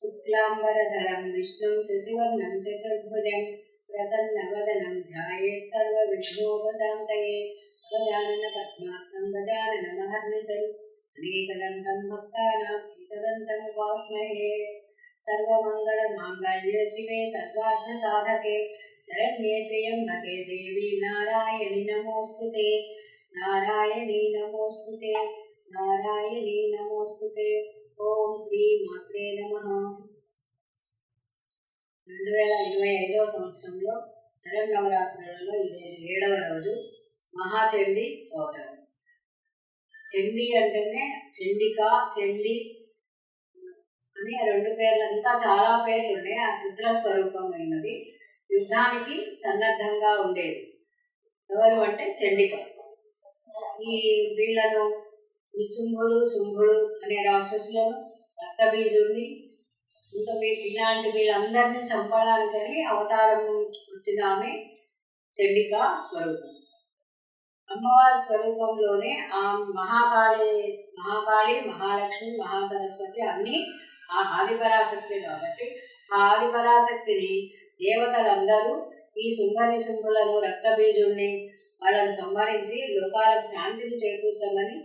शुक्लाम्बरधरं, विष्णुं शशिवर्णं, चतुर्भुजं, प्रसन्नवदनं ध्यायेत् सर्वविघ्नोपशान्तये गजाननपद्मात्मं गजाननमहर्निशम् अनेकदन्तं भक्तानाम् एकदन्तं वास्महे। सर्वमङ्गलमाङ्गल्ये शिवे, सर्वार्थसाधके, शरण्ये त्र्यम्बके देवी नारायणि नमोऽस्तु ते। नारायणी नमोऽस्तु ते। नारायणी नमोऽस्तु ते। ఓం శ్రీ మాత్రే నమ. రెండు వేల ఇరవై ఐదవ సంవత్సరంలో శరన్నవరాత్రులలో ఇరవై ఏడవ రోజు మహాచండి అవతారం చండి అంటేనే చండిక చండి అని రెండు పేర్లు ఇంకా చాలా పేర్లు ఉన్నాయి ఆ రుద్ర స్వరూపమైనది యుద్ధానికి సన్నద్ధంగా ఉండేది. ఎవరు అంటే చండిక. ఈ వీళ్ళను ఈ శుంభుడు శుంభుడు అనే రాక్షసులను రక్తబీజుడిని ఇంకా ఇలాంటి వీళ్ళందరినీ చంపడానికని అవతారం వచ్చిన ఆమె చండిక స్వరూపం. అమ్మవారి స్వరూపంలోనే ఆ మహాకాళి మహాకాళి మహాలక్ష్మి మహాసరస్వతి అన్నీ ఆ ఆదిపరాశక్తి కాబట్టి ఆ ఆదిపరాశక్తిని దేవతలందరూ ఈ శుంభని శుంభులను రక్తబీజుల్ని వాళ్ళను సంహరించి లోకాలకు శాంతిని చేకూర్చమని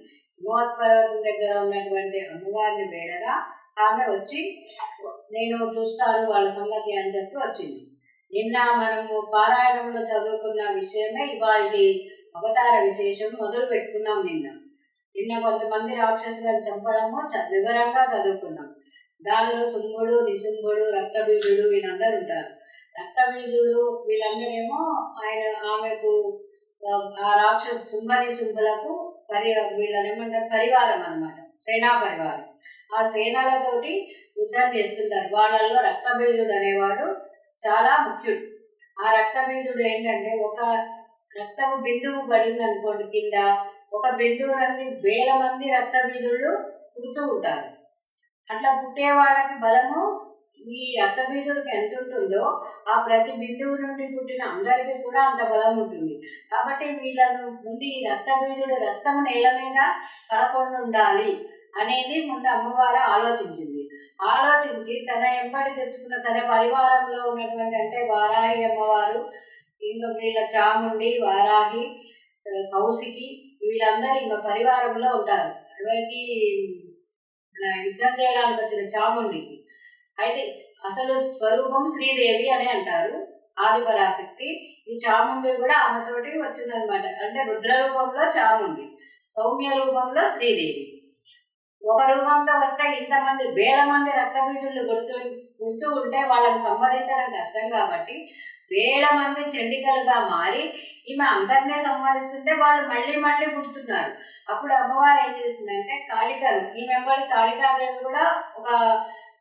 హిమవత్పర్వతం దగ్గర ఉన్నటువంటి అమ్మవారిని వేడగా ఆమె వచ్చి నేను చూస్తాను వాళ్ళ సంగతి అని చెప్పి వచ్చింది. నిన్న మనము పారాయణంలో చదువుకున్న విషయమే ఇవాళ అవతార విశేషం మొదలు పెట్టుకున్నాం నిన్న. నిన్న కొంతమంది రాక్షసులను చంపడము చ- వివరంగా చదువుకున్నాం. దానిలో సుంభుడు నిశుంభుడు రక్తబీజుడు వీళ్ళందరూ ఉంటారు. రక్తబీజుడు వీళ్ళందరేమో ఆయన ఆమెకు ఆ, ఆ రాక్షసు శుంభని శుంభులకు పరి వీళ్ళని ఏమంటారు? పరివారం అన్నమాట. సేనా పరివారం. ఆ సేనలతోటి యుద్ధం చేస్తుంటారు. వాళ్ళల్లో రక్తబీజుడు అనేవాడు చాలా ముఖ్యుడు. ఆ రక్తబీజుడు ఏంటంటే ఒక రక్తము బిందువు పడింది అనుకోండి కింద ఒక బిందువు నుండి వేల మంది రక్తబీజుళ్ళు పుడుతూ ఉంటారు. అట్లా పుట్టే వాళ్ళకి బలము ఈ రక్తబీజుడికి ఎంత ఉంటుందో ఆ ప్రతి బిందువు నుండి పుట్టిన అందరికీ కూడా అంత బలం ఉంటుంది. కాబట్టి వీళ్ళను ముందు ఈ రక్తబీజుడి రక్తము నేల మీద పడకుండా ఉండాలి అనేది ముందు అమ్మవారు ఆలోచించింది. ఆలోచించి తన ఎంబడి తెచ్చుకున్న తన పరివారంలో ఉన్నటువంటి అంటే వారాహి అమ్మవారు ఇంకా వీళ్ళ చాముండి వారాహి కౌశికి వీళ్ళందరూ ఇంకా పరివారంలో ఉంటారు. ఎవరికి మన యుద్ధం చేయడానికి వచ్చిన చాముండికి. అయితే అసలు స్వరూపం శ్రీదేవి అని అంటారు. ఆదిపరాశక్తి. ఈ చాముండి కూడా ఆమెతోటి వచ్చిందనమాట. అంటే రుద్ర రూపంలో చాముండి సౌమ్య రూపంలో శ్రీదేవి. ఒక రూపంలో వస్తే ఇంతమంది వేల మంది రక్తబీజులు కొడుతూ పుడుతూ ఉంటే వాళ్ళని సంహరించడం కష్టం కాబట్టి వేల మంది చండికలుగా మారి ఈమె అందరినీ సంహరిస్తుంటే వాళ్ళు మళ్ళీ మళ్ళీ పుడుతున్నారు. అప్పుడు అమ్మవారు ఏం చేసిందంటే కాళికలు ఈమె కాళికాదేవి కూడా ఒక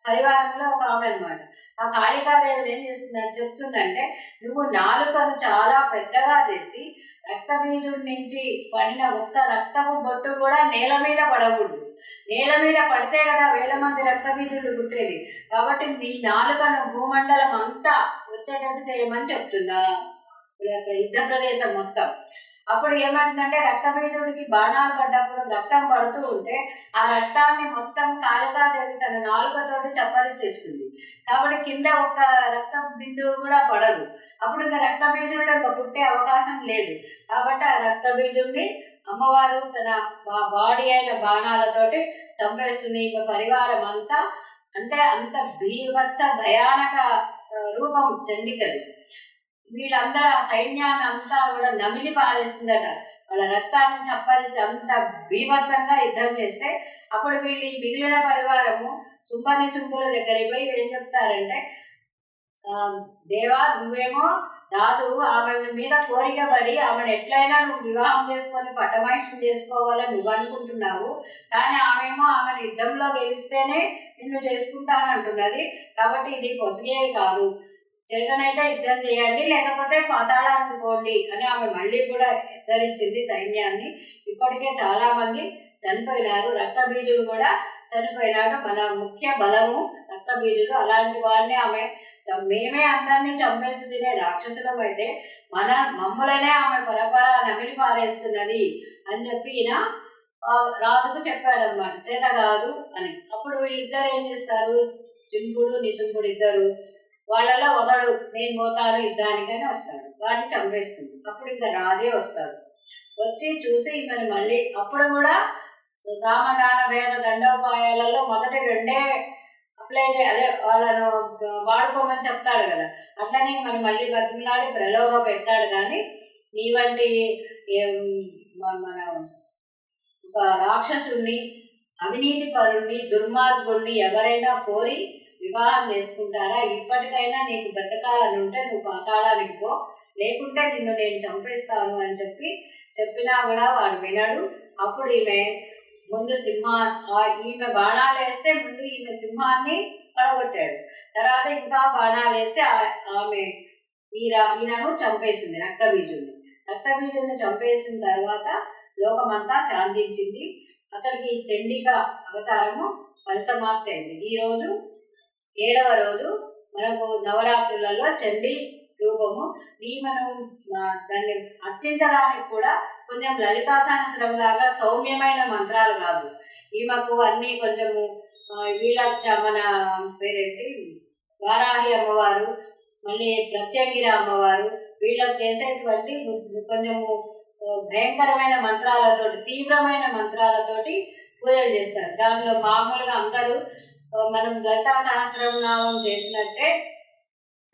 పరివారంలో ఒక ఆమె అనమాట ఆ కాళికాదేవిని ఏం చేస్తుందంటే చెప్తుందంటే నువ్వు నాలుకను చాలా పెద్దగా చేసి రక్తబీజుడి నుంచి పడిన ఒక్క రక్తపు బొట్టు కూడా నేల మీద పడకూడదు. నేల మీద పడితే కదా వేల మంది రక్తబీజుడు పుట్టేది. కాబట్టి నీ నాలుకను భూమండలం అంతా వచ్చేటట్టు చేయమని చెప్తుందా? ఇక్కడ యుద్ధ ప్రదేశం మొత్తం. అప్పుడు ఏమంటుందంటే రక్తబీజుడికి బాణాలు పడ్డప్పుడు రక్తం పడుతూ ఉంటే ఆ రక్తాన్ని మొత్తం కాళికాదేవి తన నాలుకతోటి చప్పరించేస్తుంది. కాబట్టి కింద ఒక రక్త బిందువు కూడా పడదు. అప్పుడు ఇంకా రక్తబీజుడిలో ఇంకా పుట్టే అవకాశం లేదు. కాబట్టి ఆ రక్తబీజుడిని అమ్మవారు తన బా- బాడీ అయిన బాణాలతోటి చంపేస్తుంది. ఇంకా పరివారం అంతా అంటే అంత బీభత్స భయానక రూపం చండికది. వీళ్ళందరూ ఆ సైన్యాన్ని అంతా కూడా నమిలి పారేస్తుందట వాళ్ళ రక్తాన్ని చప్పరించి అంత బీభత్సంగా యుద్ధం చేస్తే అప్పుడు వీళ్ళు ఈ మిగిలిన పరివారము సుంపని సుంపుల దగ్గరికి పోయి ఏం చెప్తారంటే దేవా నువ్వేమో రాజు ఆమె మీద కోరిక పడి ఆమెను ఎట్లయినా నువ్వు వివాహం చేసుకొని పట్టమహిషం చేసుకోవాలని నువ్వు అనుకుంటున్నావు. కానీ ఆమెమో ఆమెను యుద్ధంలో గెలిస్తేనే నిన్ను చేసుకుంటాను అంటున్నది కాబట్టి ఇది పొసిగేది కాదు. చేతనైతే యుద్ధం చేయండి లేకపోతే పాతాళానికి పోండి అని ఆమె మళ్ళీ కూడా హెచ్చరించింది సైన్యాన్ని. ఇప్పటికే చాలా మంది చనిపోయినారు. రక్తబీజుడు కూడా చనిపోయినాడు మన ముఖ్య బలము రక్తబీజుడు అలాంటి వాడిని ఆమె మేమే అందరినీ చంపేసి తినే రాక్షసులం అయితే మన మమ్ములనే ఆమె పరపర నమిలి పారేస్తున్నది అని చెప్పి ఈయన రాజుకు చెప్పాడనమాట చేత కాదు అని. అప్పుడు వీళ్ళిద్దరు ఏం చేస్తారు? చింపుడు నిజంపుడు ఇద్దరు వాళ్ళలో ఒకడు నేను పోతాను యుద్ధానికని వస్తాడు. వాడిని చంపేస్తుంది. అప్పుడు ఇంకా రాజే వస్తాడు. వచ్చి చూసి ఇతను మళ్ళీ అప్పుడు కూడా సామధాన భేద దండోపాయాలలో మొదటి రెండే అప్లై చే అదే వాళ్ళను వాడుకోమని చెప్తాడు కదా. అట్లనే మనం మళ్ళీ బతిమలాడి ప్రలోభ పెడతాడు కానీ నీ వంటి మన ఒక రాక్షసుణ్ణి అవినీతి పరుణ్ణి దుర్మార్గుణ్ణి ఎవరైనా కోరి వివాహం చేసుకుంటారా? ఇప్పటికైనా నీకు బ్రతకాలని ఉంటే నువ్వు పాతాళానికి పో. లేకుంటే నిన్ను నేను చంపేస్తాను అని చెప్పి చెప్పినా కూడా వాడు వినడు. అప్పుడు ఈమె ముందు సింహ ఆ ఈమె బాణాలు వేస్తే ముందు ఈమె సింహాన్ని పడగొట్టాడు. తర్వాత ఇంకా బాణాలు వేసి ఆమె ఈ ఈయనను చంపేసింది రక్తబీజుని. రక్తబీజుని చంపేసిన తర్వాత లోకమంతా శాంతించింది. అక్కడికి చండిక అవతారము పరిసమాప్తి అయింది ఈ రోజు ఏడవ రోజు మనకు నవరాత్రులలో చండీ రూపము. ఈమెను దాన్ని అర్చించడానికి కూడా కొంచెం లలితా సహస్రం లాగా సౌమ్యమైన మంత్రాలు కాదు. ఈమెకు అన్నీ కొంచెము వీళ్ళ మన పేరేంటి? వారాహి అమ్మవారు మళ్ళీ ప్రత్యంగిర అమ్మవారు వీళ్ళకి చేసేటువంటి కొంచెము భయంకరమైన మంత్రాలతోటి తీవ్రమైన మంత్రాలతోటి పూజలు చేస్తారు. దాంట్లో మామూలుగా అందరూ మనం గత సహస్రం నామం చేసినట్టే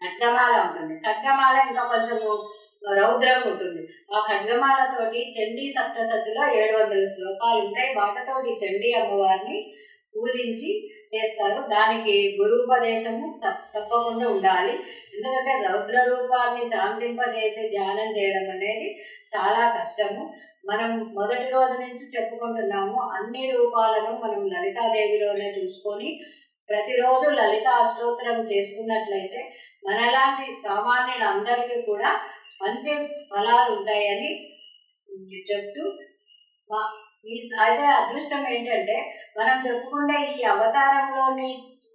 ఖడ్గమాల ఉంటుంది. ఖడ్గమాల ఇంకా కొంచెము రౌద్రం ఉంటుంది. ఆ ఖడ్గమాలతోటి చండీ సప్తసతిలో ఏడు వందల శ్లోకాలు ఉంటాయి. వాటితోటి చండీ అమ్మవారిని పూజించి చేస్తారు. దానికి గురుపదేశము తప్- తప్పకుండా ఉండాలి. ఎందుకంటే రౌద్ర రూపాన్ని శాంతింపజేసి ధ్యానం చేయడం అనేది చాలా కష్టము. మనం మొదటి రోజు నుంచి చెప్పుకుంటున్నాము అన్ని రూపాలను మనం లలితాదేవిలోనే చూసుకొని ప్రతిరోజు లలిత అష్టోత్తరం చేసుకున్నట్లయితే మనలాంటి సామాన్యులందరికీ కూడా మంచి ఫలాలు ఉంటాయని చెప్తూ మా- ఈ అయితే అదృష్టం ఏంటంటే మనం చెప్పుకునే ఈ అవతారంలోని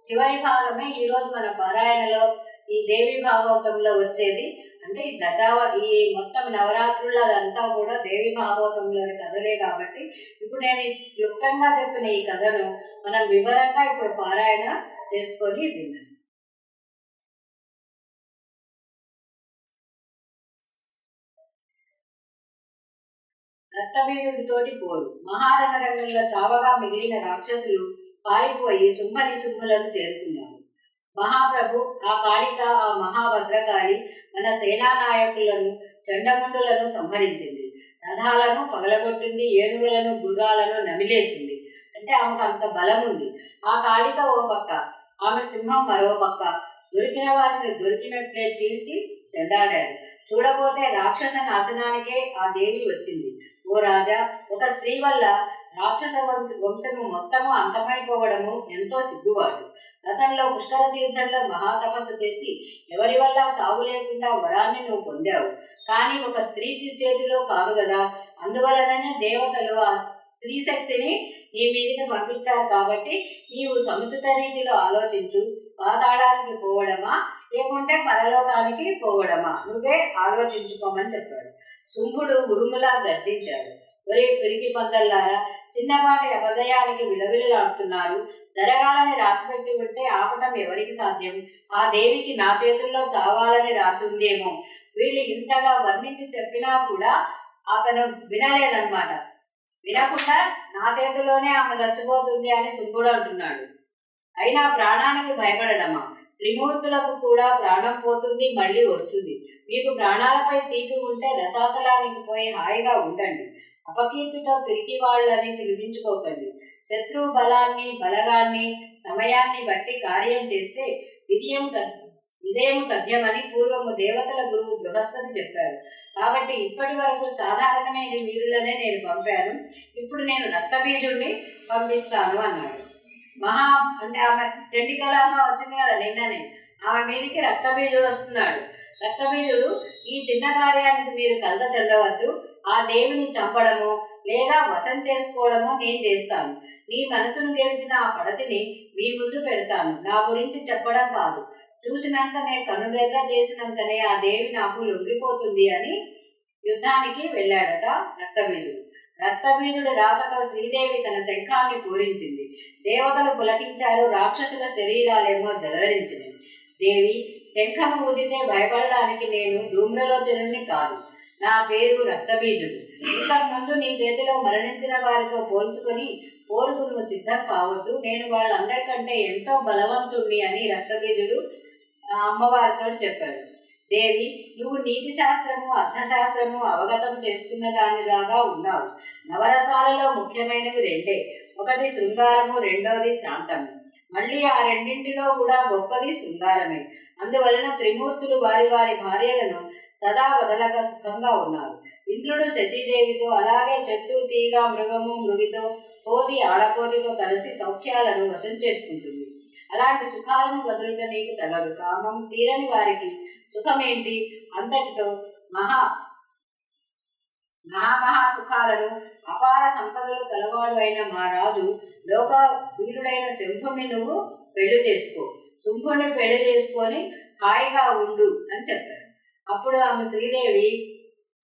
చివరి భాగమే ఈరోజు మన పారాయణలో ఈ దేవి భాగవతంలో వచ్చేది. అంటే ఈ దశావ ఈ మొత్తం నవరాత్రులు అదంతా కూడా దేవి భాగవతంలోని కథలే కాబట్టి ఇప్పుడు నేను క్లుప్తంగా చెప్పిన ఈ కథను మనం వివరంగా ఇప్పుడు పారాయణ చేసుకొని విన్నాం రక్తబీజుడితోటి పోరు. మహారణ రంగంలో చావగా మిగిలిన రాక్షసులు పారిపోయి శుంభని శుంభులను చేరుకున్నారు. మహాప్రభు ఆ కాళిక ఆ మహాభద్రకాళి మన సేనానాయకులను చండముండులను సంహరించింది. రథాలను పగలగొట్టింది ఏనుగులను గుర్రాలను నమిలేసింది. అంటే ఆమెకు అంత బలం ఉంది. ఆ కాళిక ఓ పక్క ఆమె సింహం మరో పక్క. దొరికిన వారిని దొరికినట్లే చీల్చి చెండాడారు. చూడబోతే రాక్షస నాశనానికే ఆ దేవి వచ్చింది. ఓ రాజా ఒక స్త్రీ వల్ల రాక్షస వంశ వంశము మొత్తము అంతమైపోవడము ఎంతో సిగ్గువాడు. గతంలో పుష్కర తీర్థంలో మహాతపస్సు చేసి ఎవరి వల్ల చావు లేకుండా వరాన్ని నువ్వు పొందావు. కానీ ఒక స్త్రీ చేతిలో కాదు కదా. అందువలననే దేవతలు ఆ స్త్రీ శక్తిని నీ మీదకి పంపించారు కాబట్టి నీవు సముచిత రీతిలో ఆలోచించు. పాతాళానికి పోవడమా? లేకుంటే పరలోకానికి పోవడమా? నువ్వే ఆలోచించుకోమని చెప్పాడు. శుంభుడు ఉరుములా గర్జించాడు ఒరే పిరికి పందల్లారా చిన్నపాటి అపదయానికి విలవిలలాడుతున్నారు. జరగాలని రాసిపెట్టి ఉంటే ఆపటం ఎవరికి సాధ్యం? ఆ దేవికి నా చేతుల్లో చావాలని రాసి ఉందేమో వీళ్ళు ఇంతగా వర్ణించి చెప్పినా కూడా అతను వినలేదన్నమాట. వినకుండా నా చేతిలోనే ఆమె చచ్చిపోతుంది అని శుంభుడు అంటున్నాడు. అయినా ప్రాణానికి భయపడడమా? త్రిమూర్తులకు కూడా ప్రాణం పోతుంది మళ్ళీ వస్తుంది. మీకు ప్రాణాలపై తీపి ఉంటే రసాతలానికి పోయి హాయిగా ఉండండి. అపకీర్తితో పిరికి వాళ్ళని పిలిపించుకోకండి. శత్రువు బలాన్ని బలగాన్ని సమయాన్ని బట్టి కార్యం చేస్తే విజయం త- విజయము తథ్యమని పూర్వము దేవతల గురువు బృహస్పతి చెప్పారు. కాబట్టి ఇప్పటి వరకు సాధారణమైన వీరులనే నేను పంపాను. ఇప్పుడు నేను రక్తబీజుణ్ణి పంపిస్తాను అన్నాడు. మహా అంటే ఆమె చండికలాగా వచ్చింది కదా నిన్ననే. ఆమె మీదకి రక్తబీజుడు వస్తున్నాడు. రక్తబీజుడు ఈ చిన్న కార్యానికి మీరు కలత చెందవద్దు. ఆ దేవిని చంపడము లేదా వశం చేసుకోవడమో నేను చేస్తాను. నీ మనసును గెలిచిన ఆ పడతిని మీ ముందు పెడతాను. నా గురించి చెప్పడం కాదు. చూసినంతనే కనుదెర్ర చేసినంతనే ఆ దేవి నాకు లొంగిపోతుంది అని యుద్ధానికి వెళ్ళాడట రక్తబీజుడు. రక్తబీజుడి రాకతో శ్రీదేవి తన శంఖాన్ని పూరించింది. దేవతలు పులకించారు రాక్షసుల శరీరాలేమో జలధరించినవి. దేవి శంఖము ఊదితే భయపడడానికి నేను ధూమ్రలోచనుని కాదు. నా పేరు రక్తబీజుడు. ఇంతకు ముందు నీ చేతిలో మరణించిన వారితో పోల్చుకొని పోరుకు నువ్వు సిద్ధం కావద్దు. నేను వాళ్ళందరికంటే ఎంతో బలవంతుణ్ణి అని రక్తబీజుడు అమ్మవారితో చెప్పాడు. దేవి నువ్వు నీతి శాస్త్రము అర్థశాస్త్రము అవగతం చేసుకున్న దానిలాగా ఉన్నావు. నవరసాలలో ముఖ్యమైనవి రెండే. ఒకటి శృంగారము రెండోది శాంతము. మళ్ళీ ఆ రెండింటిలో కూడా గొప్పది శృంగారమే. అందువలన త్రిమూర్తులు వారి వారి భార్యలను సదా వదలగా సుఖంగా ఉన్నారు. ఇంద్రుడు శచీదేవితో అలాగే చెట్టు తీగ మృగము మృగితో కోతి ఆడకోతితో కలిసి సౌఖ్యాలను వశం చేసుకుంటుంది. అలాంటి సుఖాలను వదులుట నీకు తగదు. కామం తీరని వారికి సుఖమేంటి? అంతటితో మహా మహామహా సుఖాలను అపార సంపదలు కలవాడు అయిన మా రాజు లోక వీరుడైన శంభుణ్ణి నువ్వు పెళ్ళి చేసుకో. శుంభుణ్ణి పెళ్ళి చేసుకొని హాయిగా ఉండు అని చెప్పారు అప్పుడు ఆమె శ్రీదేవి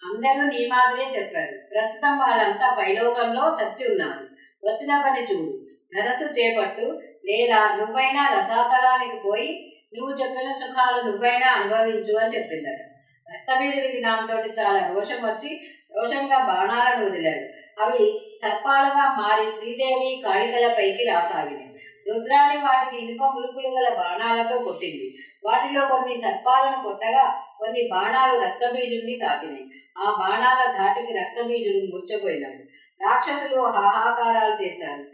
అందరూ నీ మాదిరే చెప్పారు. ప్రస్తుతం వాళ్ళంతా పైలోకంలో చచ్చి ఉన్నారు. వచ్చిన పని చూడు. ధనసు చేపట్టు. లేదా నువ్వైనా రసాతలానికి పోయి నువ్వు చెప్పిన సుఖాలు నువ్వైనా అనుభవించు అని చెప్పిందట రక్తబీజుడికి దాంతో చాలా రోషం వచ్చి రోషంగా బాణాలను వదిలాడు. అవి సర్పాలుగా మారి శ్రీదేవి కాళికలపైకి రాసాగినాయి రుద్రాణి వాటిని ఇనుప ములుకులు గల బాణాలతో కొట్టింది. వాటిలో కొన్ని సర్పాలను కొట్టగా కొన్ని బాణాలు రక్తబీజుడిని తాకినాయి. ఆ బాణాల ధాటికి రక్తబీజుడు మూర్చపోయినాడు రాక్షసులు హాహాకారాలు చేశారు.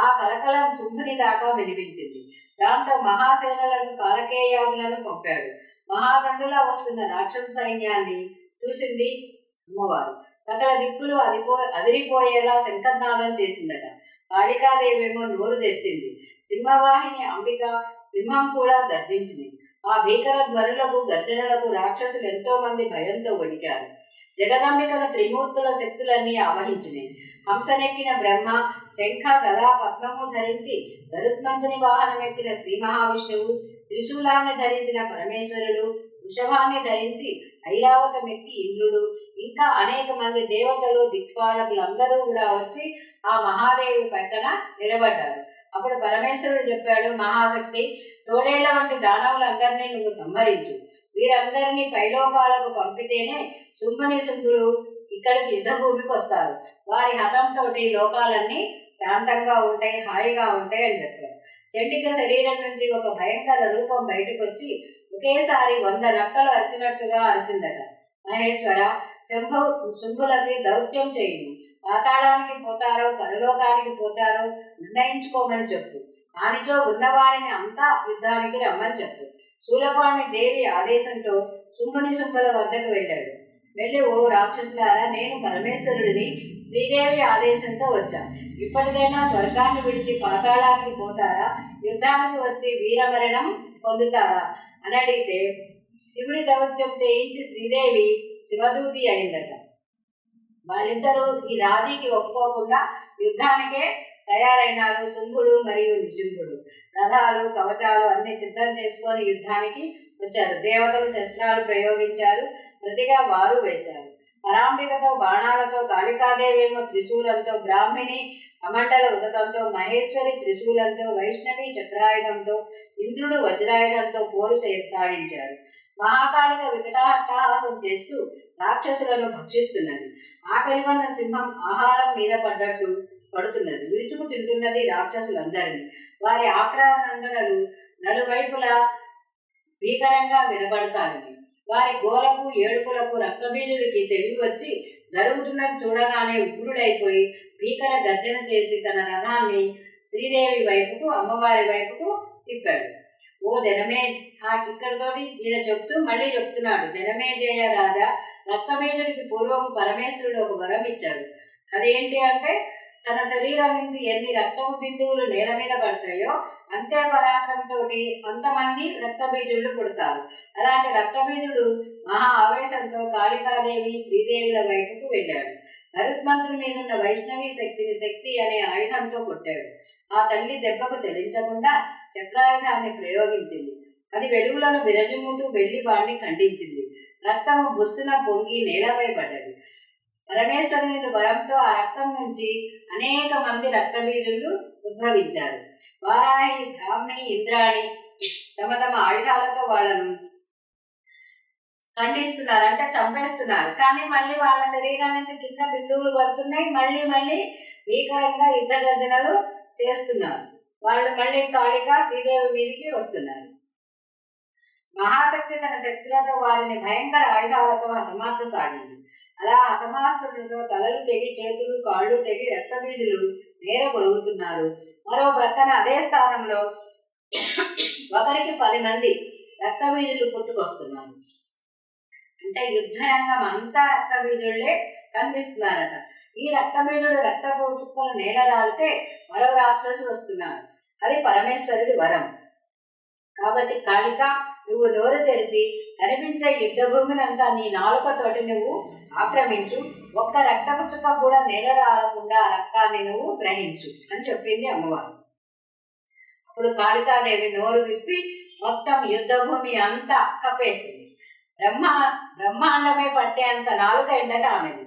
ఆ కలకలం శుంభుని దాకా వినిపించింది. దాంతో మహాసేనలను కాలకేయాలను పంపాడు. మహాదండులా వస్తున్న రాక్షస సైన్యాన్ని చూసింది అమ్మవారు. సకల దిక్కులు అదిపో అదిరిపోయేలా శంకర్నాదం చేసిందట. కాళికాదేవేమో నోరు తెచ్చింది సింహవాహిని అంబిక సింహం కూడా గర్జించింది. ఆ భీకర ధ్వనులకు గర్జనలకు రాక్షసులు ఎంతో మంది భయంతో వణికారు. జగదంబికల త్రిమూర్తుల శక్తులన్నీ ఆవహించినవి హంసనెక్కిన బ్రహ్మ శంఖ గదా పద్మము ధరించి గరుత్మంతుని వాహనం ఎక్కిన శ్రీ మహావిష్ణువు త్రిశూలాన్ని ధరించిన పరమేశ్వరుడు వృషభాన్ని ధరించి ఐరావతం ఎక్కి ఇంద్రుడు ఇంకా అనేక మంది దేవతలు దిక్పాలకులు అందరూ కూడా వచ్చి ఆ మహాదేవి పక్కన నిలబడ్డారు. అప్పుడు పరమేశ్వరుడు చెప్పాడు మహాశక్తి తోడేళ్ళ వంటి దానవులందరినీ నువ్వు సంహరించు. వీరందరినీ పైలోకాలకు పంపితేనే శుంభని శుంభులు ఇక్కడికి యుద్ధభూమికి వస్తారు వారి హతంతో లోకాలన్నీ శాంతంగా ఉంటాయి హాయిగా ఉంటాయి అని చెప్పారు చండిక శరీరం నుంచి ఒక భయంకర రూపం బయటకు వచ్చి ఒకేసారి వంద నక్కలు అరిచినట్టుగా అరిచిందట. మహేశ్వర శంభు శుంభులకి దౌత్యం చేయండి. పాతాళానికి పోతారో పరలోకానికి పోతారో నిర్ణయించుకోమని చెప్పు. కానిచో ఉన్నవారిని అంతా యుద్ధానికి రమ్మని చెప్పు. శూలపాణి దేవి ఆదేశంతో శుంభుని శుంభల వద్దకు వెళ్ళాడు. వెళ్ళి ఓ రాక్షసులారా నేను పరమేశ్వరుడిని శ్రీదేవి ఆదేశంతో వచ్చా. ఇప్పటికైనా స్వర్గాన్ని విడిచి పాతాళానికి పోతారా? యుద్ధానికి వచ్చి వీరమరణం పొందుతారా? అని అడిగితే శివుడి దౌత్యం చేయించి శ్రీదేవి శివదూతి అయిందట. వాళ్ళిద్దరూ ఈ రాజీకి ఒప్పుకోకుండా యుద్ధానికే తయారైనారు శుంభుడు మరియు నిశుంభుడు రథాలు కవచాలు అన్ని సిద్ధం చేసుకొని యుద్ధానికి వచ్చారు. దేవతలు శస్త్రాలు ప్రయోగించారు. ప్రతిగా వారు వేశారు. పరాంబికతో బాణాలతో కాళికాదేవేమో త్రిశూలంతో బ్రాహ్మిణి అమండల ఉదకంతో మహేశ్వరి త్రిశూలంతో వైష్ణవి చక్రాయుధంతో ఇంద్రుడు వజ్రాయుధంతో పోరు సాగించారు. మహాకాళిక వికటాట్టహాసం చేస్తూ రాక్షసులను భక్షిస్తున్నది. ఆకలి కొన్న సింహం ఆహారం మీద పడ్డట్టు పడుతున్నది. విరుచుకు తింటున్నది రాక్షసులందరినీ. వారి ఆక్రమణలు నలువైపులా భీకరంగా వినబడసాగింది వారి గోలకు ఏడుపులకు రక్తబీజుడికి తెలివి వచ్చి జరుగుతున్నది చూడగానే ఉగ్రుడైపోయి భీకర గర్జన చేసి తన రథాన్ని శ్రీదేవి వైపుకు అమ్మవారి వైపుకు తిప్పాడు. ఓ జనమే ఆ ఇక్కడితోటి ఈయన చెప్తూ మళ్ళీ చెప్తున్నాడు. జనమేజయ రాజా రక్తబీజుడికి పూర్వం పరమేశ్వరుడు ఒక వరం ఇచ్చాడు. అదేంటి అంటే తన శరీరం నుంచి ఎన్ని రక్తపు బిందువులు నేల మీద పడతాయో అంతే పరాక్రమంతో కొంతమంది రక్తబీజులు పుడతారు. అలాంటి రక్తబీజుడు మహా ఆవేశంతో కాళికాదేవి శ్రీదేవిల వైపుకు వెళ్ళాడు. గరుత్మంతుని మీదున్న వైష్ణవి శక్తిని శక్తి అనే ఆయుధంతో కొట్టాడు. ఆ తల్లి దెబ్బకు తెలించకుండా చక్రాయుధాన్ని ప్రయోగించింది. అది వెలుగులను విరజిమ్ముతూ వెళ్ళి వాణ్ణి ఖండించింది. రక్తము బుస్సున పొంగి నేలపై పడ్డది. పరమేశ్వరుని వరంతో ఆ రక్తం నుంచి అనేక మంది రక్తబీజులు ఉద్భవించారు. వారాహి బ్రాహ్మి ఇంద్రాణి తమ తమ ఆయుధాలతో వాళ్ళను ఖండిస్తున్నారు అంటే చంపేస్తున్నారు. కానీ మళ్ళీ వాళ్ళ శరీరం నుంచి కింద బిందువులు పడుతున్నాయి. మళ్ళీ మళ్ళీ భీకరంగా యుద్ధ గర్జనలు చేస్తున్నారు. వాళ్ళు మళ్ళీ కాళిక శ్రీదేవి మీదికి వస్తున్నారు. మహాశక్తి తన శక్తులతో వారిని భయంకర ఆయుధాలతో హతమార్చసాగింది. అలా హతమార్చులతో తలలు తెగి చేతులు కాళ్ళు తెగి రక్తబీజులు నేర పొరుగుతున్నారు. మరో ప్రక్కన అదే స్థానంలో ఒకరికి పది మంది రక్తబీజులు పుట్టుకొస్తున్నారు. అంటే యుద్ధరంగం అంతా రక్తబీజుళ్ళే కనిపిస్తున్నారట. ఈ రక్తబీజుడు రక్తపు చుక్కలు నేల రాలితే మరో రాక్షసు వస్తున్నారు. అది పరమేశ్వరుడి వరం. కాబట్టి కాళిక నువ్వు నోరు తెరిచి కనిపించే యుద్ధ భూమినంతా నీ నాలుకతోటి నువ్వు ఆక్రమించు. ఒక్క రక్తపు చుక్క కూడా నేల రాలకుండా ఆ రక్తాన్ని నువ్వు గ్రహించు అని చెప్పింది అమ్మవారు. అప్పుడు కాళికాదేవి నోరు విప్పి మొత్తం యుద్ధ భూమి అంతా కప్పేసింది. బ్రహ్మ బ్రహ్మాండమే పట్టేంత నాలుకైందట ఆమెది.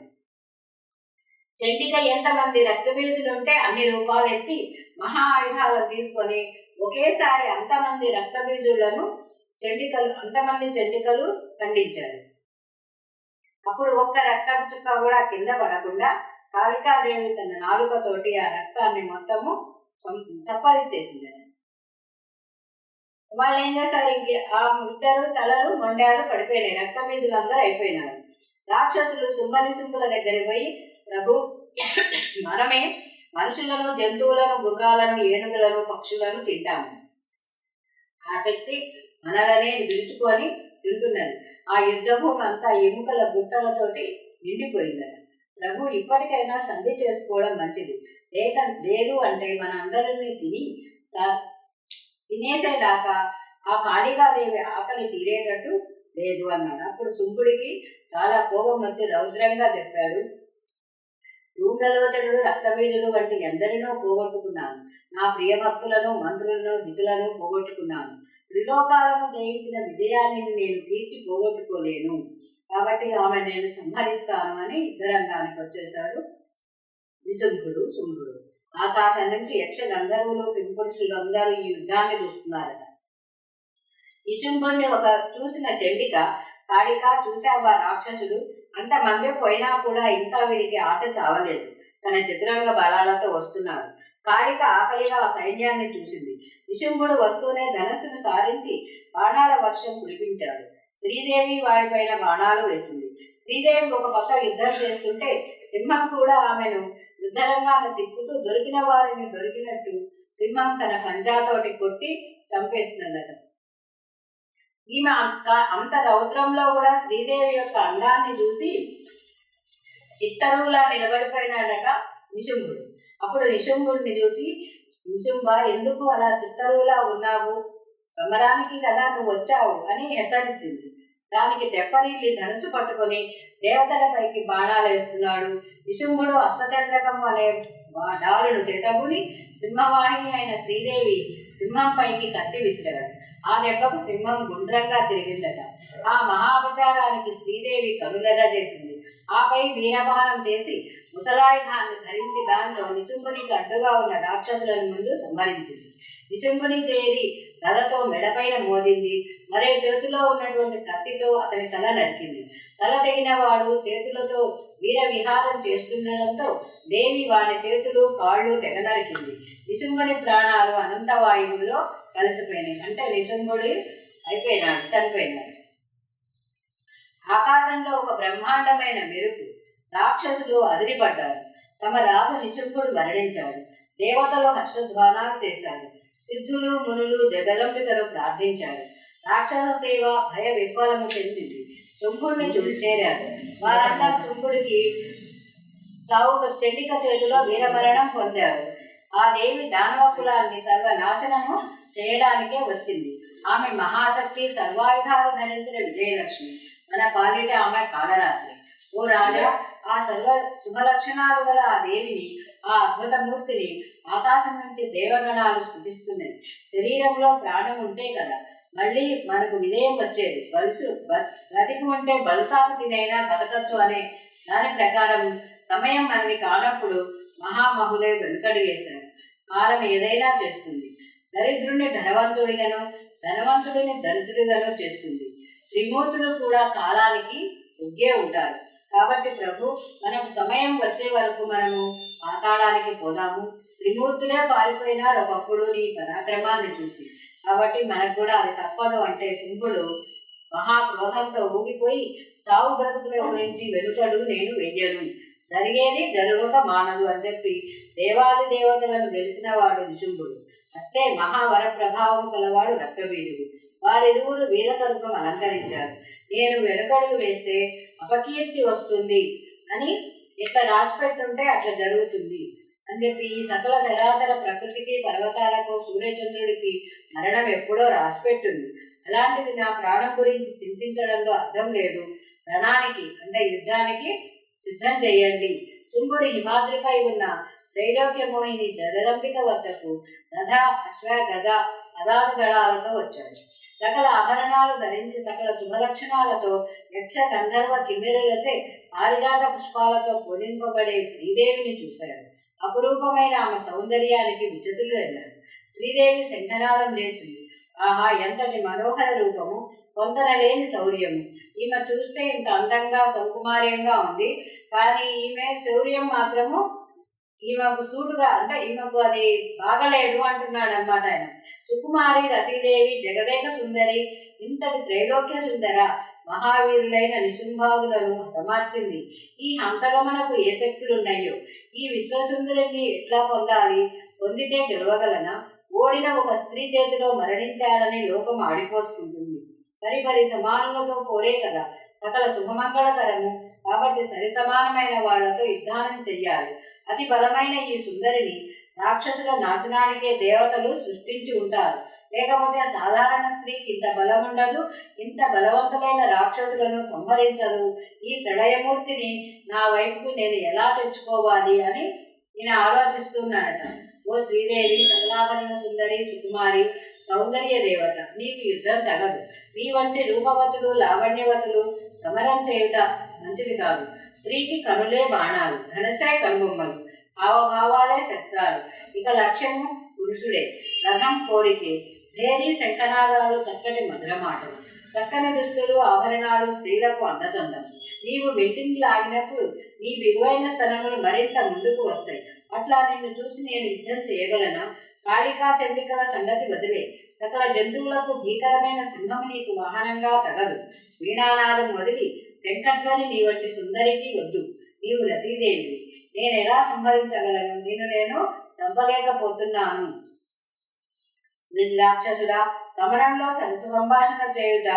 చెండిక ఎంతమంది రక్తబీజులుంటే అన్ని రూపాలు ఎత్తి మహా ఆయుధాలు తీసుకొని ఒకేసారి అంతమంది రక్తబీజులను చెండికలు అంతమంది చెండికలు ఖండించారు అప్పుడు ఒక్క రక్తం చుక్క కూడా కింద పడకుండా కాళికాదేవి తన నాలుకతోటి ఆ రక్తాన్ని మొత్తము చం- చప్పరిచ్చేసింది వాళ్ళు ఏం చేశారు? ఇంక ఆ ఇద్దరు తలలు మొండాలు పడిపోయినాయి. రక్తబీజులు అందరూ అయిపోయినారు. రాక్షసులు సుమ్మని సుంకుల దగ్గరికి పోయి ప్రభు మనమే మనుషులను జంతువులను గుర్రాలను ఏనుగులను పక్షులను తింటాము. ఆసక్తి మనలనే విడుచుకొని తింటున్నది. ఆ యుద్ధము అంతా ఎముకల గుట్టలతోటి నిండిపోయిందట ప్రభు ఇప్పటికైనా సంధి చేసుకోవడం మంచిది. లేక లేదు అంటే మన అందరినీ తిని తినేసేదాకా ఆ కాళికాదేవి ఆకలి తీరేటట్టు లేదు అన్నాడు. అప్పుడు శుంకుడికి చాలా కోపం వచ్చి రౌద్రంగా చెప్పాడు. ధూమ్రలోచనుడు రక్తబీజుడు వంటి ఎందరినో పోగొట్టుకున్నాను. నా ప్రియభక్తులను మంత్రులను నిధులను పోగొట్టుకున్నాను. త్రిలోకాలను జయించిన విజయాన్ని నేను కీర్తి పోగొట్టుకోలేను. కాబట్టి ఆమె నేను సంహరిస్తాను అని యుద్ధరంగానికి వచ్చేశాడు నిశుంకుడు శుంకుడు ఆకాశం నుంచి యక్ష గంధర్వులు పింపురుషులు అందరూ ఈ యుద్ధాన్ని చూస్తున్నారట. నిశుంకుడిని ఒక చూసిన చెండిక కాళిక చూశావా రాక్షసుడు? అంతమంది పోయినా కూడా ఇంకా వీడికి ఆశ చావలేదు. తన చతురంగ బలాలతో వస్తున్నాడు. కాళిక ఆకలిగా ఆ సైన్యాన్ని చూసింది. విశుంభుడు వస్తూనే ధనస్సును సారించి బాణాల వర్షం కురిపించాడు. శ్రీదేవి వాడిపైన బాణాలు వేసింది. శ్రీదేవి ఒక పక్క యుద్ధం చేస్తుంటే సింహం కూడా ఆమెను యుద్ధరంగాన తిప్పుతూ దొరికిన వారిని దొరికినట్టు సింహం తన పంజాతోటి కొట్టి చంపేస్తున్నదట ఈమె అంత- అంత రౌద్రంలో కూడా శ్రీదేవి యొక్క అందాన్ని చూసి చిత్తరువులా నిలబడిపోయినాడట నిశుంభుడు. అప్పుడు నిశుంభుడిని చూసి నిశుంభ ఎందుకు అలా చిత్తరువులా ఉన్నావు? సమరానికి కదా నువ్వు వచ్చావు అని హెచ్చరించింది. దానికి తెప్పనీళ్ళి ధనుసు పట్టుకొని దేవతలపైకి బాణాలు వేస్తున్నాడు. నిశుంభుడు అష్టచంద్రకము అనే దారుడు తిరగబుని సింహవాహిని అయిన శ్రీదేవి సింహం పైకి కత్తి విసిరాడు. ఆ దెబ్బకు సింహం గుండ్రంగా తిరిగిందట. ఆ మహాపచారానికి శ్రీదేవి కనులెర్ర చేసింది. ఆపై వీరబాణం చేసి ముసలాయుధాన్ని ధరించి దానిలో నిశుంభునికి అడ్డుగా ఉన్న రాక్షసులను ముందు సంహరించింది. నిశుంభుని చేరి తలతో మెడపైన మోదింది మరే చేతిలో ఉన్నటువంటి కత్తితో అతని తల నరికింది. తల తెగిన వాడు చేతులతో వీర విహారం చేస్తుండడంతో దేవి వాడి చేతులు కాళ్ళు తెగ నరికింది. నిశుంభుని ప్రాణాలు అనంత వాయువుల్లో కలిసిపోయినాయి. అంటే నిశుంభుడి అయిపోయినాడు చనిపోయినాడు ఆకాశంలో ఒక బ్రహ్మాండమైన మెరుపు. రాక్షసులు అదిరిపడ్డారు. తమ రాజు నిశుంభుడు మరణించాడు. దేవతలు హర్షధ్వానాలు చేశారు. సిద్ధులు మునులు జగదంబికను ప్రార్థించారు. రాక్షస సేవ భయ విఫలము చెందింది. శుంభుడిని చూసి చేరారు వారంతా శుంభుడికి సావు చెండిక చేతిలో వీరమరణం పొందారు. ఆ దేవి దానవ కులాన్ని సర్వనాశనము చేయడానికే వచ్చింది. ఆమె మహాశక్తి సర్వాయుధాలు ధరించిన విజయలక్ష్మి. మన పాలిట ఆమె కాలరాత్రి ఓ రాజా ఆ సర్వ శుభ లక్షణాలు గల ఆ దేవిని ఆ అద్భుత మూర్తిని ఆకాశం నుంచి దేవగణాలు స్థుతిస్తున్నది. శరీరంలో ప్రాణం ఉంటే కదా మళ్ళీ మనకు విజయం వచ్చేది. బలుసు బ్రతికి ఉంటే బలుసాకు తినైనా బతకచ్చు అనే దాని ప్రకారం సమయం మనది కానప్పుడు మహామహులే వెనుకడిగేశారు. కాలం ఏదైనా చేస్తుంది. దరిద్రుని ధనవంతుడిగాను ధనవంతుడిని దరిద్రుడిగాను చేస్తుంది. త్రిమూర్తులు కూడా కాలానికి ఒగ్గే ఉంటారు. కాబట్టి ప్రభు మనకు సమయం వచ్చే వరకు మనము మాట్లాడడానికి పోదాము. త్రిమూర్తులే పారిపోయినారు ఒకప్పుడు నీ పరాక్రమాన్ని చూసి. కాబట్టి మనకు కూడా అది తప్పదు అంటే శుంభుడు మహాక్రోధంతో ఊగిపోయి చావు బ్రతుకుల గురించి వెనుకడు నేను వెయ్యను. జరిగేది జరుగుక మానదు అని చెప్పి దేవాది దేవతలను గెలిచిన వాడు నిశుంభుడు అట్లే మహావర ప్రభావం కలవాడు రక్తబీజుడు. వారిరువురు వీర స్వర్గం అలంకరించారు. నేను వెనుకడుగు వేస్తే అపకీర్తి వస్తుంది అని ఇట్లా రాసిపెట్టుంటే అట్లా జరుగుతుంది. అని చెప్పి ఈ సకల చరాచర ప్రకృతికి పర్వతాలకు సూర్యచంద్రుడికి మరణం ఎప్పుడో రాసిపెట్టుంది అలాంటిది నా ప్రాణం గురించి చింతించడంలో అర్థం లేదు. రణానికి అంటే యుద్ధానికి సిద్ధం చేయండి. శుంభుడు హిమాద్రిపై ఉన్న త్రైలోక్యమోహిని జగదంబిక వద్దకు రథ అశ్వ గద అదాన వచ్చాడు. సకల ఆభరణాలు ధరించి సకల శుభలక్షణాలతో యక్ష గంధర్వ కిన్నెరులచే పారిజాత పుష్పాలతో పూజింపబడే శ్రీదేవిని చూశాడు. అపురూపమైన ఆమె సౌందర్యానికి విచతులు వెళ్ళాడు శ్రీదేవి శంఖనాదం చేసింది ఆహా ఎంతటి మనోహర రూపము పొందనలేని శౌర్యము. ఈమె చూస్తే ఇంత అందంగా సౌకుమార్యంగా ఉంది. కానీ ఈమె శౌర్యం మాత్రము ఈమెకు సూటుగా అంటే ఈమెకు అది బాగలేదు అంటున్నాడు అనమాట ఆయన. సుకుమారి రతిదేవి జగదేక సుందరి ఇంతటి త్రైలోక్య సుందర మహావీరులైన నిశుంభాదులను హతమార్చింది. ఈ హంసగమనకు ఏ శక్తులున్నాయో? ఈ విశ్వసుందరిని ఎట్లా పొందాలి? పొందితే గెలవగలనా? ఓడిన ఒక స్త్రీ చేతిలో మరణించాలని లోకం ఆడిపోసుకుంటుంది. పరి పరి సమానులతో కోరే కదా సకల శుభమంగళకరము. కాబట్టి సరి సమానమైన వాళ్ళతో యుద్ధానం చెయ్యాలి. అతి బలమైన ఈ సుందరిని రాక్షసుల నాశనానికే దేవతలు సృష్టించి ఉంటారు. లేకపోతే సాధారణ స్త్రీకి ఇంత బలం ఉండదు ఇంత బలవంతులైన రాక్షసులను సంహరించదు. ఈ ప్రళయమూర్తిని నా వైపుకు నేను ఎలా తెచ్చుకోవాలి అని నేను ఆలోచిస్తున్నాడట. ఓ శ్రీదేవి సకలాభరణ సుందరి సుకుమారి సౌందర్య దేవత నీకు యుద్ధం తగదు. నీ వంటి రూపవతులు లావణ్యవతులు సమరం చేయుట మంచిది కాదు. స్త్రీకి కనులే బాణాలు ధనసే కనుబొమ్మలు హావభావాలే శస్త్రాలు. ఇక లక్ష్యము పురుషుడే. రథం కోరికే. భేరీ శంఖనాదాలు చక్కటి మధురమాటలు. చక్కని దుస్తులు ఆభరణాలు స్త్రీలకు అందచందం. నీవు వెంటిని లాగినప్పుడు నీ బిగువైన స్థలములు మరింత ముందుకు వస్తాయి. అట్లా నిన్ను చూసి నేను యుద్ధం చేయగలనా? కాళికా చండికల సంగతి వదిలే. సకల జంతువులకు భీకరమైన సింహం నీకు వాహనంగా తగదు. వీణానాదం వదిలి శంఖధ్వని నీ వంటి సుందరికి వద్దు. నీవు రతీదేవి. నేను ఎలా సంహరించగలను? నేను నేను చంపలేకపోతున్నాను. రాక్షసుడా సమరంలో సంభాషణ చేయుట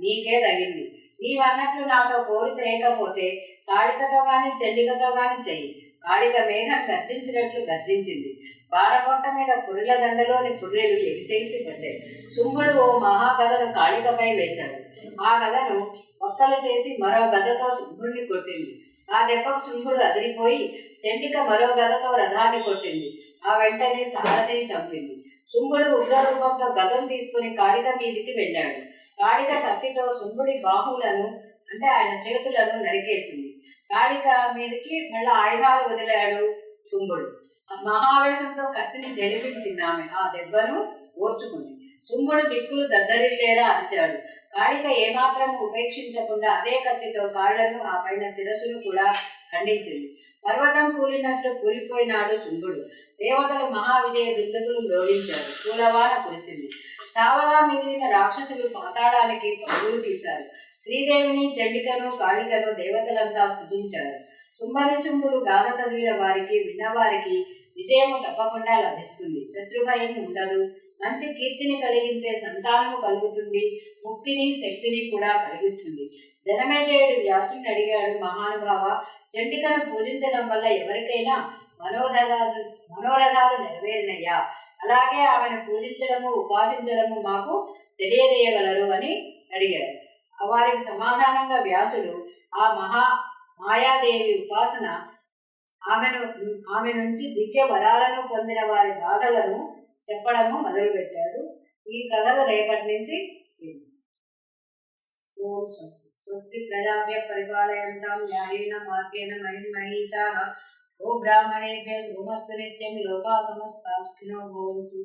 నీకే తగింది నీవన్నట్లు నాతో పోరు చేయకపోతే కాళికతో గాని చెల్లికతో గాని చెయ్యి. కాళిక మేఘం గర్జించినట్లు గర్జించింది. బారపొట్ట మీద పుర్రెల దండలోని పుర్రెలు ఎగిసేసి పడ్డాయి. శుంభుడు ఓ మహాకథను కాళికపై వేశాడు. ఆ గదను ఒక్కలు చేసి మరో గదతో శుభ్రుణ్ణి కొట్టింది. ఆ దెబ్బకు శుంభుడు అదిరిపోయి చెండిక మరో గదతో రథాన్ని కొట్టింది. ఆ వెంటనే సారథిని చంపింది. శుంభుడు ఉగ్రరూపంతో గదం తీసుకుని కాళిక మీదికి వెళ్ళాడు. కాళిక కత్తితో శుంభుడి బాహువులను అంటే ఆయన చేతులను నరికేసింది. కాళిక మీదకి మళ్ళీ ఆయుధాలు వదిలాడు శుంభుడు మహావేశంతో కత్తిని జడిపించింది ఆమె. ఆ దెబ్బను ఓర్చుకుంది. సుమ్ముడు దిక్కులు దద్దరిల్లేలా అరిచాడు. కాళిక ఏమాత్రం ఉపేక్షించకుండా అదే కత్తితో కాళ్ళను ఆ పైన శిరస్సును కూడా ఖండించింది. పర్వతం కూలినట్లు కూలిపోయినాడు శుంభుడు. దేవతలు మహావిజయ బిందుకులు మ్రోగించారు కూలవాన కురిసింది. చావగా మిగిలిన రాక్షసులు పాతాళానికి పరుగులు తీశారు. శ్రీదేవిని చండికను కాళికను దేవతలంతా స్థుతించారు. సుంభరి శుంభుడు గాథ చదివిన వారికి విన్నవారికి విజయము తప్పకుండా లభిస్తుంది. శత్రుభయం ఉండదు. మంచి కీర్తిని కలిగించే సంతానము కలుగుతుంది. ముక్తిని శక్తిని కూడా కలిగిస్తుంది. జనమేజయుడు వ్యాసుని అడిగాడు మహానుభావ చండికను పూజించడం వల్ల ఎవరికైనా మనోరథాలు మనోరథాలు నెరవేరినయ్యా? అలాగే ఆమెను పూజించడము ఉపాసించడము మాకు తెలియజేయగలరు అని అడిగారు వారికి సమాధానంగా వ్యాసుడు ఆ మహా మాయాదేవి ఉపాసన ఆమెను ఆమె నుంచి దివ్య వరాలను పొందిన వారి గాథలను చెప్పడము మొదలుపెట్టాడు. ఈ కథలు రేపటి నుంచి ఓం స్వస్తి. స్వస్తి ప్రజాభ్య పరిపాలయంతాం న్యాయేన మార్గేణ మహిళ మహిషాः. ఓ బ్రాహ్మణేభ్య శుభమస్తు నిత్యం లోకా సమస్తా సుఖినో భవంతు.